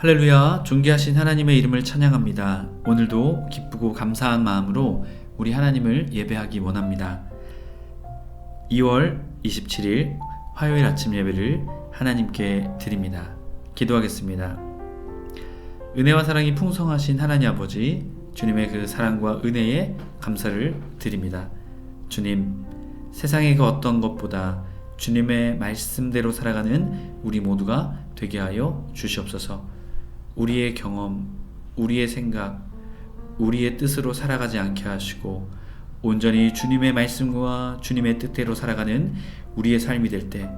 할렐루야, 존귀하신 하나님의 이름을 찬양합니다. 오늘도 기쁘고 감사한 마음으로 우리 하나님을 예배하기 원합니다. 2월 27일 화요일 아침 예배를 하나님께 드립니다. 기도하겠습니다. 은혜와 사랑이 풍성하신 하나님 아버지, 주님의 그 사랑과 은혜에 감사를 드립니다. 주님, 세상의 그 어떤 것보다 주님의 말씀대로 살아가는 우리 모두가 되게 하여 주시옵소서. 우리의 경험, 우리의 생각, 우리의 뜻으로 살아가지 않게 하시고 온전히 주님의 말씀과 주님의 뜻대로 살아가는 우리의 삶이 될 때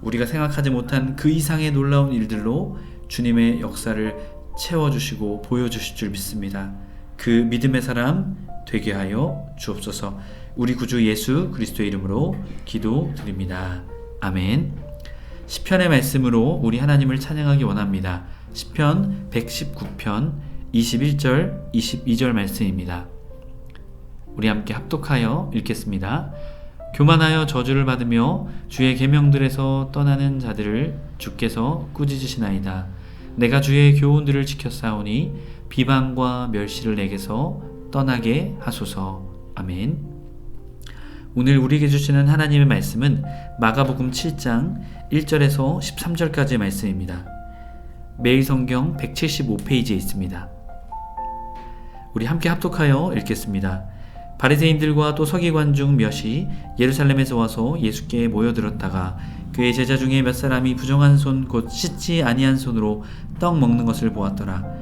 우리가 생각하지 못한 그 이상의 놀라운 일들로 주님의 역사를 채워주시고 보여주실 줄 믿습니다. 그 믿음의 사람 되게 하여 주옵소서 우리 구주 예수 그리스도의 이름으로 기도드립니다. 아멘. 시편의 말씀으로 우리 하나님을 찬양하기 원합니다. 시편 119편 21절 22절 말씀입니다. 우리 함께 합독하여 읽겠습니다. 교만하여 저주를 받으며 주의 계명들에서 떠나는 자들을 주께서 꾸짖으시나이다. 내가 주의 교훈들을 지켰사오니 비방과 멸시를 내게서 떠나게 하소서. 아멘. 오늘 우리에게 주시는 하나님의 말씀은 마가복음 7장 1절에서 13절까지의 말씀입니다. 매일 성경 175페이지에 있습니다. 우리 함께 합독하여 읽겠습니다. 바리새인들과 또 서기관 중 몇이 예루살렘에서 와서 예수께 모여들었다가 그의 제자 중에 몇 사람이 부정한 손 곧 씻지 아니한 손으로 떡 먹는 것을 보았더라.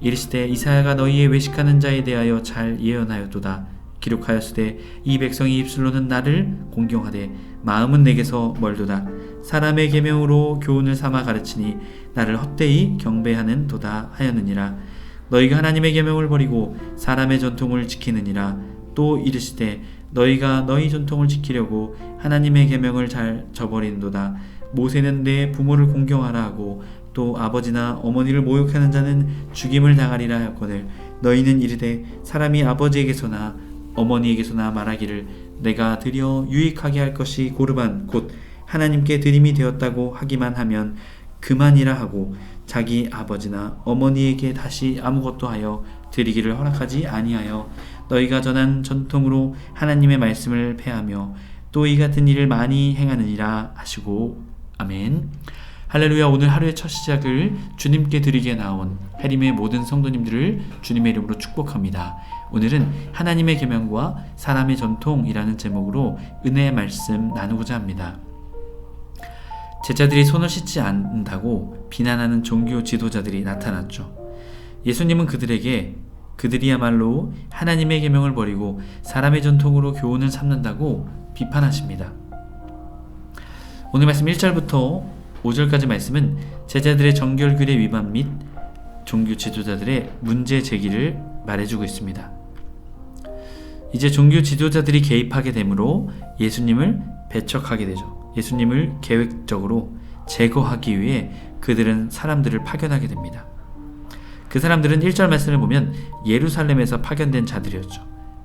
이르시되 이사야가 너희의 외식하는 자에 대하여 잘 예언하였도다. 기록하였으되 이 백성이 입술로는 나를 공경하되 마음은 내게서 멀도다. 사람의 계명으로 교훈을 삼아 가르치니 나를 헛되이 경배하는 도다 하였느니라. 너희가 하나님의 계명을 버리고 사람의 전통을 지키느니라. 또 이르시되 너희가 너희 전통을 지키려고 하나님의 계명을 잘 저버리는도다. 모세는 내 부모를 공경하라 하고 또 아버지나 어머니를 모욕하는 자는 죽임을 당하리라 하였거늘 너희는 이르되 사람이 아버지에게서나 어머니에게서나 말하기를 내가 드려 유익하게 할 것이 고르반 곧 하나님께 드림이 되었다고 하기만 하면 그만이라 하고 자기 아버지나 어머니에게 다시 아무것도 하여 드리기를 허락하지 아니하여 너희가 전한 전통으로 하나님의 말씀을 폐하며 또 이 같은 일을 많이 행하느니라 하시고 아멘. 할렐루야 오늘 하루의 첫 시작을 주님께 드리게 나온 해림의 모든 성도님들을 주님의 이름으로 축복합니다. 오늘은 하나님의 계명과 사람의 전통이라는 제목으로 은혜의 말씀 나누고자 합니다. 제자들이 손을 씻지 않는다고 비난하는 종교 지도자들이 나타났죠. 예수님은 그들에게 그들이야말로 하나님의 계명을 버리고 사람의 전통으로 교훈을 삼는다고 비판하십니다. 오늘 말씀 1절부터 5절까지 말씀은 제자들의 정결규례 위반 및 종교 지도자들의 문제 제기를 말해주고 있습니다. 이제 종교 지도자들이 개입하게 되므로 예수님을 배척하게 되죠. 예수님을 계획적으로 제거하기 위해 그들은 사람들을 파견하게 됩니다. 그 사람들은 1절 말씀을 보면 예루살렘에서 파견된 자들이었죠.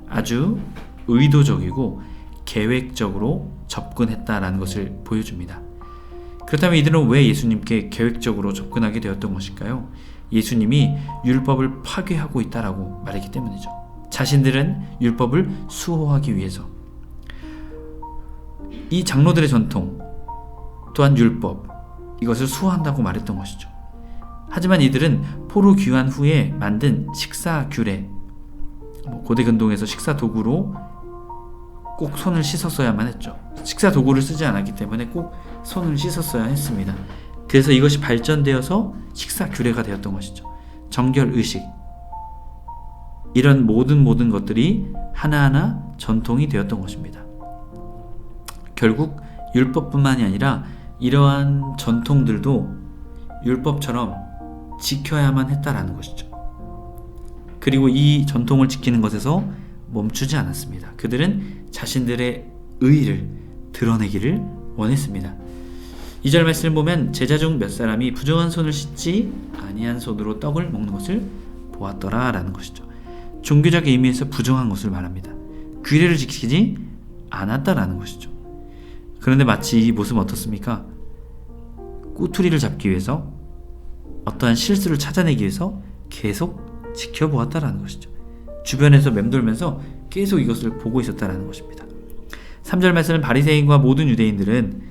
아주 의도적이고 계획적으로 접근했다라는 것을 보여줍니다. 그렇다면 이들은 왜 예수님께 계획적으로 접근하게 되었던 것일까요? 예수님이 율법을 파괴하고 있다라고 말했기 때문이죠. 자신들은 율법을 수호하기 위해서 이 장로들의 전통 또한 율법 이것을 수호한다고 말했던 것이죠. 하지만 이들은 포로 귀환 후에 만든 식사 규례, 뭐 고대 근동에서 식사 도구로 꼭 손을 씻었어야만 했죠. 식사 도구를 쓰지 않았기 때문에 꼭 손을 씻었어야 했습니다. 그래서 이것이 발전되어서 식사 규례가 되었던 것이죠. 정결 의식. 이런 모든 모든 것들이 하나하나 전통이 되었던 것입니다. 결국 율법뿐만이 아니라 이러한 전통들도 율법처럼 지켜야만 했다라는 것이죠. 그리고 이 전통을 지키는 것에서 멈추지 않았습니다. 그들은 자신들의 의의를 드러내기를 원했습니다. 2절 말씀을 보면 제자 중 몇 사람이 부정한 손을 씻지 아니한 손으로 떡을 먹는 것을 보았더라라는 것이죠. 종교적 의미에서 부정한 것을 말합니다. 규례를 지키지 않았다라는 것이죠. 그런데 마치 이 모습은 어떻습니까? 꼬투리를 잡기 위해서 어떠한 실수를 찾아내기 위해서 계속 지켜보았다라는 것이죠. 주변에서 맴돌면서 계속 이것을 보고 있었다라는 것입니다. 3절 말씀은 바리새인과 모든 유대인들은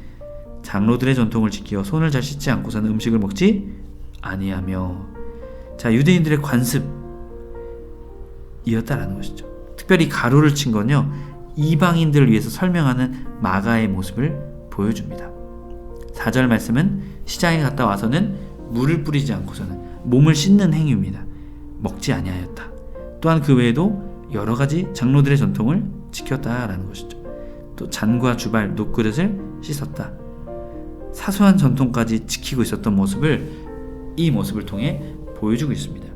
장로들의 전통을 지켜 손을 잘 씻지 않고서는 음식을 먹지 아니하며 자 유대인들의 관습이었다라는 것이죠. 특별히 가루를 친 건요 이방인들을 위해서 설명하는 마가의 모습을 보여줍니다. 4절 말씀은 시장에 갔다 와서는 물을 뿌리지 않고서는 몸을 씻는 행위입니다. 먹지 아니하였다. 또한 그 외에도 여러 가지 장로들의 전통을 지켰다라는 것이죠. 또 잔과 주발, 녹그릇을 씻었다. 사소한 전통까지 지키고 있었던 모습을 이 모습을 통해 보여주고 있습니다.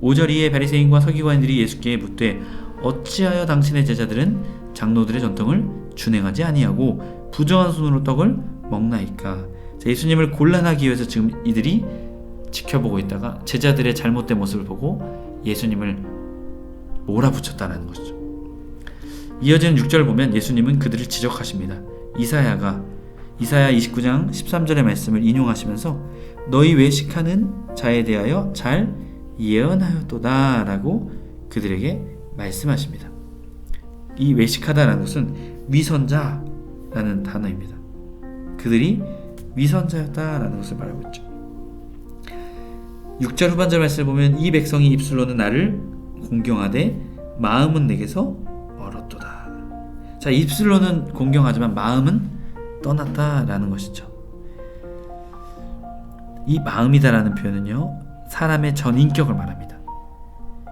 5절 이에 바리새인과 서기관들이 예수께 묻되 어찌하여 당신의 제자들은 장로들의 전통을 준행하지 아니하고 부정한 손으로 떡을 먹나이까? 자, 예수님을 곤란하기 위해서 지금 이들이 지켜보고 있다가 제자들의 잘못된 모습을 보고 예수님을 몰아붙였다는 것이죠. 이어지는 6절 보면 예수님은 그들을 지적하십니다. 이사야가 이사야 29장 13절의 말씀을 인용하시면서 너희 외식하는 자에 대하여 잘 예언하였도다라고 그들에게 말씀하십니다. 이 외식하다라는 것은 위선자라는 단어입니다. 그들이 위선자였다라는 것을 말하고 있죠. 6절 후반절 말씀을 보면 이 백성이 입술로는 나를 공경하되 마음은 내게서 멀었도다. 자, 입술로는 공경하지만 마음은 떠났다라는 것이죠. 이 마음이다라는 표현은요, 사람의 전 인격을 말합니다.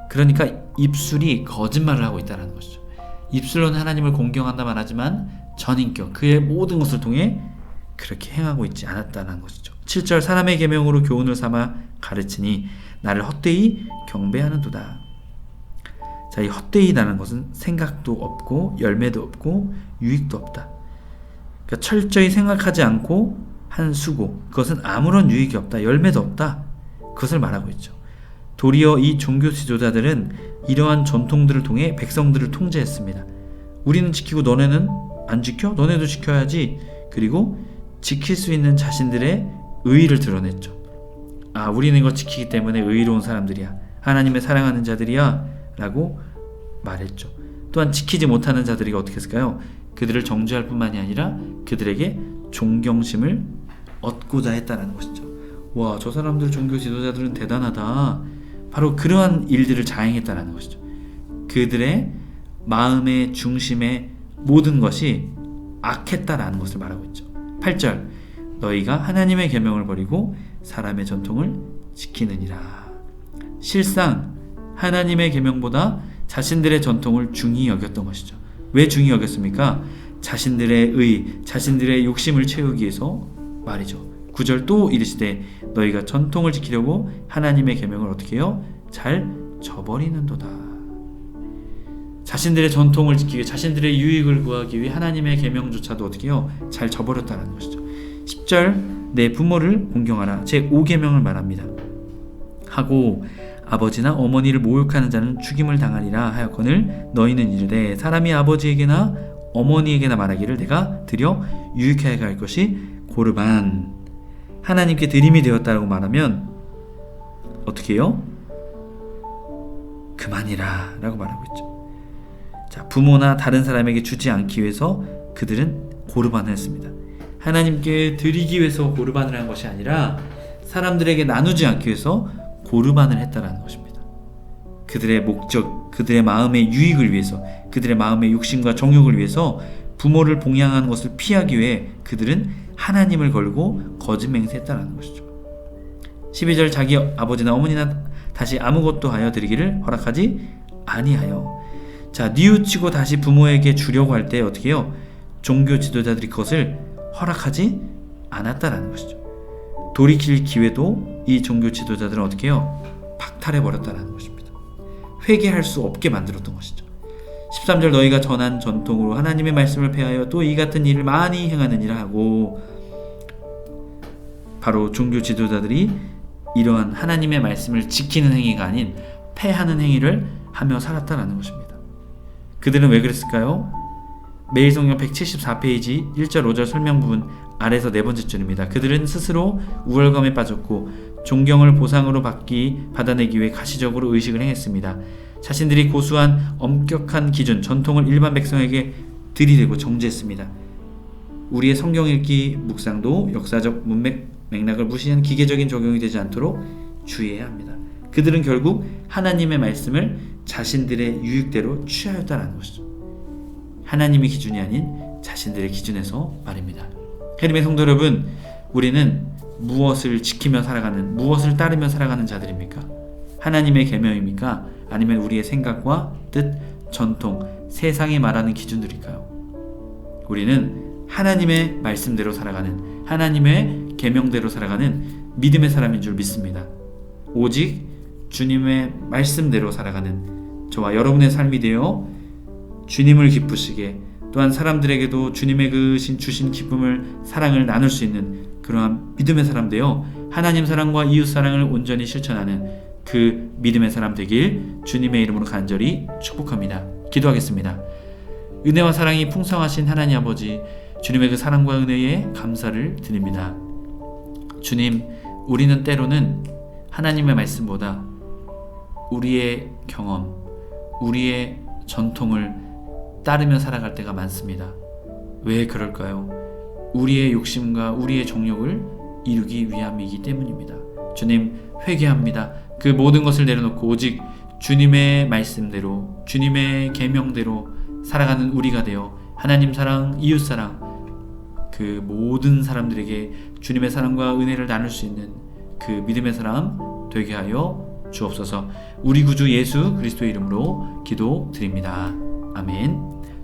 그러니까 입술이 거짓말을 하고 있다는 것이죠. 입술로는 하나님을 공경한다 말하지만 전 인격, 그의 모든 것을 통해 그렇게 행하고 있지 않았다는 것이죠. 7절 사람의 계명으로 교훈을 삼아 가르치니 나를 헛되이 경배하는도다. 자, 이 헛되이라는 것은 생각도 없고 열매도 없고 유익도 없다. 그러니까 철저히 생각하지 않고 한 수고 그것은 아무런 유익이 없다. 열매도 없다. 그것을 말하고 있죠. 도리어 이 종교 지도자들은 이러한 전통들을 통해 백성들을 통제했습니다. 우리는 지키고 너네는 안 지켜? 너네도 지켜야지. 그리고 지킬 수 있는 자신들의 의의를 드러냈죠. 아, 우리는 이거 지키기 때문에 의로운 사람들이야. 하나님의 사랑하는 자들이야. 라고 말했죠. 또한 지키지 못하는 자들이 어떻게 했을까요? 그들을 정죄할 뿐만이 아니라 그들에게 존경심을 얻고자 했다는 것이죠. 와, 저 사람들 종교 지도자들은 대단하다. 바로 그러한 일들을 자행했다는 것이죠. 그들의 마음의 중심의 모든 것이 악했다라는 것을 말하고 있죠. 8절 너희가 하나님의 계명을 버리고 사람의 전통을 지키느니라. 실상 하나님의 계명보다 자신들의 전통을 중히 여겼던 것이죠. 왜 중히 여겼습니까? 자신들의 의, 자신들의 욕심을 채우기 위해서 말이죠. 9절 또 이르시되 너희가 전통을 지키려고 하나님의 계명을 어떻게 해요? 잘 저버리는도다. 자신들의 전통을 지키기 위해 자신들의 유익을 구하기 위해 하나님의 계명조차도 어떻게 해요? 잘 저버렸다는 것이죠. 10절 내 부모를 공경하라. 제 5계명을 말합니다. 하고 아버지나 어머니를 모욕하는 자는 죽임을 당하리라 하였거늘 너희는 이르되 사람이 아버지에게나 어머니에게나 말하기를 내가 드려 유익하게 할 것이 고르반 하나님께 드림이 되었다고 말하면 어떻게 해요? 그만이라 라고 말하고 있죠. 자, 부모나 다른 사람에게 주지 않기 위해서 그들은 고르반을 했습니다. 하나님께 드리기 위해서 고르반을 한 것이 아니라 사람들에게 나누지 않기 위해서 고르반을 했다라는 것입니다. 그들의 목적, 그들의 마음의 유익을 위해서, 그들의 마음의 욕심과 정욕을 위해서 부모를 봉양하는 것을 피하기 위해 그들은 하나님을 걸고 거짓 맹세했다는 것이죠. 12절 자기 아버지나 어머니나 다시 아무것도 하여 드리기를 허락하지 아니하여 자 뉘우치고 다시 부모에게 주려고 할 때 어떻게 해요? 종교 지도자들이 그것을 허락하지 않았다라는 것이죠. 돌이킬 기회도 이 종교 지도자들은 어떻게 해요? 박탈해 버렸다는 것입니다. 회개할 수 없게 만들었던 것이죠. 13절 너희가 전한 전통으로 하나님의 말씀을 폐하여 또 이 같은 일을 많이 행하느니라 하고 바로 종교 지도자들이 이러한 하나님의 말씀을 지키는 행위가 아닌 폐하는 행위를 하며 살았다라는 것입니다. 그들은 왜 그랬을까요? 매일 성경 174페이지 1절 5절 설명 부분 아래서 네 번째 줄입니다. 그들은 스스로 우월감에 빠졌고 존경을 보상으로 받기 받아내기 위해 가시적으로 의식을 행했습니다. 자신들이 고수한 엄격한 기준 전통을 일반 백성에게 들이대고 정죄했습니다. 우리의 성경 읽기 묵상도 역사적 문맥 맥락을 무시한 기계적인 적용이 되지 않도록 주의해야 합니다. 그들은 결국 하나님의 말씀을 자신들의 유익대로 취하였다는 것이죠. 하나님의 기준이 아닌 자신들의 기준에서 말입니다. 하나님의 성도 여러분, 우리는 무엇을 지키며 살아가는, 무엇을 따르며 살아가는 자들입니까? 하나님의 계명입니까? 아니면 우리의 생각과 뜻, 전통, 세상이 말하는 기준들일까요? 우리는 하나님의 말씀대로 살아가는 하나님의 계명대로 살아가는 믿음의 사람인 줄 믿습니다. 오직 주님의 말씀대로 살아가는 저와 여러분의 삶이 되어 주님을 기쁘시게 또한 사람들에게도 주님의 그신 주신 기쁨을 사랑을 나눌 수 있는 그러한 믿음의 사람 되어 하나님 사랑과 이웃 사랑을 온전히 실천하는 그 믿음의 사람 되길 주님의 이름으로 간절히 축복합니다. 기도하겠습니다. 은혜와 사랑이 풍성하신 하나님 아버지 주님의 그 사랑과 은혜에 감사를 드립니다. 주님, 우리는 때로는 하나님의 말씀보다 우리의 경험, 우리의 전통을 따르며 살아갈 때가 많습니다. 왜 그럴까요? 우리의 욕심과 우리의 정욕을 이루기 위함이기 때문입니다. 주님, 회개합니다. 그 모든 것을 내려놓고 오직 주님의 말씀대로, 주님의 계명대로 살아가는 우리가 되어 하나님 사랑, 이웃 사랑, 그 모든 사람들에게 주님의 사랑과 은혜를 나눌 수 있는 그 믿음의 사람 되게 하여 주옵소서. 우리 구주 예수 그리스도의 이름으로 기도드립니다. 아멘.